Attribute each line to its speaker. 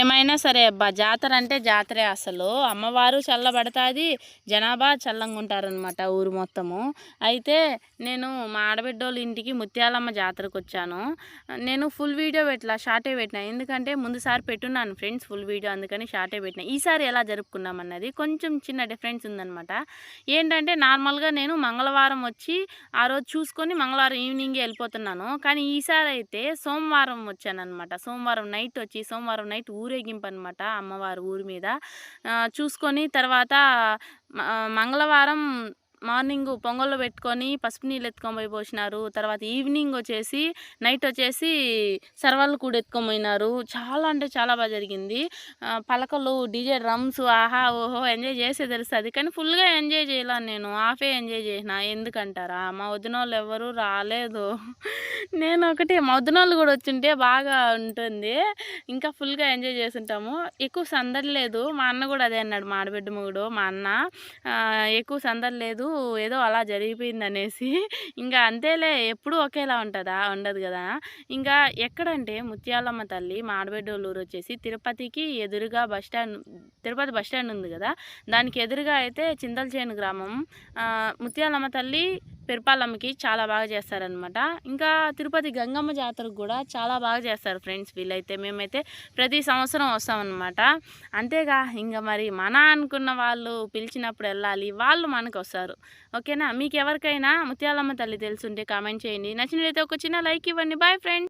Speaker 1: ఏమైనా సరే అబ్బా జాతర అంటే జాతరే అసలు. అమ్మవారు చల్లబడుతుంది జనాభా చల్లంగా ఉంటారనమాట ఊరు మొత్తము. అయితే నేను మా ఆడబిడ్డోళ్ళ ఇంటికి ముత్యాలమ్మ జాతరకు వచ్చాను నేను ఫుల్ వీడియో పెట్టలా షార్టే పెట్టిన. ఎందుకంటే ముందుసారి పెట్టున్నాను ఫ్రెండ్స్ ఫుల్ వీడియో అందుకని షార్టే పెట్టిన. ఈసారి ఎలా జరుపుకున్నామన్నది కొంచెం చిన్న డిఫరెన్స్ ఉందన్నమాట. ఏంటంటే నార్మల్గా నేను మంగళవారం వచ్చి ఆ రోజు చూసుకొని మంగళవారం ఈవినింగ్ వెళ్ళిపోతున్నాను. కానీ ఈసారి అయితే సోమవారం వచ్చానమాట సోమవారం నైట్ వచ్చి సోమవారం నైట్ ఊరేగింపు అనమాట అమ్మవారు ఊరి మీద. చూసుకొని తర్వాత మ- మంగళవారం మార్నింగ్ పొంగల్లో పెట్టుకొని పసుపు నీళ్ళు ఎత్తుకొని పోయి పోసినారు. తర్వాత ఈవినింగ్ వచ్చేసి నైట్ వచ్చేసి సర్వాళ్ళు కూడా ఎత్తుకొని పోయినారు. చాలా అంటే చాలా బాగా జరిగింది. పలకలు డీజే డ్రమ్స్ ఆహా ఓహో ఎంజాయ్ చేసే తెలుస్తుంది. కానీ ఫుల్గా ఎంజాయ్ చేయలేను నేను. హాఫే ఎంజాయ్ చేసిన. ఎందుకంటారా? మా వదిన వాళ్ళు ఎవరు రాలేదు. నేను ఒకటి మా వదిన వాళ్ళు కూడా వచ్చింటే బాగా ఉంటుంది. ఇంకా ఫుల్గా ఎంజాయ్ చేస్తుంటాము. ఎక్కువ సందడి లేదు. మా అన్న కూడా అదే అన్నాడు మాడబిడ్డ మొగుడు మా అన్న. ఎక్కువ సందడి లేదు. ఏదో అలా జరిగిపోయింది అనేసి ఇంకా అంతేలే ఎప్పుడు ఒకేలా ఉంటుందా? ఉండదు కదా ఇంకా ఎక్కడంటే ముత్యాలమ్మ తల్లి మా ఆడబిడ్డోళ్ళ ఊరు వచ్చేసి తిరుపతికి ఎదురుగా bus stand Tirupati bus stand ఉంది కదా దానికి ఎదురుగా అయితే చింతలచేను గ్రామం. ముత్యాలమ్మ తల్లి పెరపాలమ్మకి చాలా బాగా చేస్తారనమాట. ఇంకా తిరుపతి గంగమ్మ జాతరకు కూడా చాలా బాగా చేస్తారు ఫ్రెండ్స్ వీళ్ళైతే. మేమైతే ప్రతి సంవత్సరం వస్తామన్నమాట అంతేగా ఇంకా మరి మన అనుకున్న వాళ్ళు పిలిచినప్పుడు వెళ్ళాలి వాళ్ళు మనకు వస్తారు. ఓకేనా? మీకు ఎవరికైనా ముత్యాలమ్మ తల్లి తెలుసుంటే కామెంట్ చేయండి. నచ్చినట్లయితే ఒక చిన్న లైక్ ఇవ్వండి. Bye friends!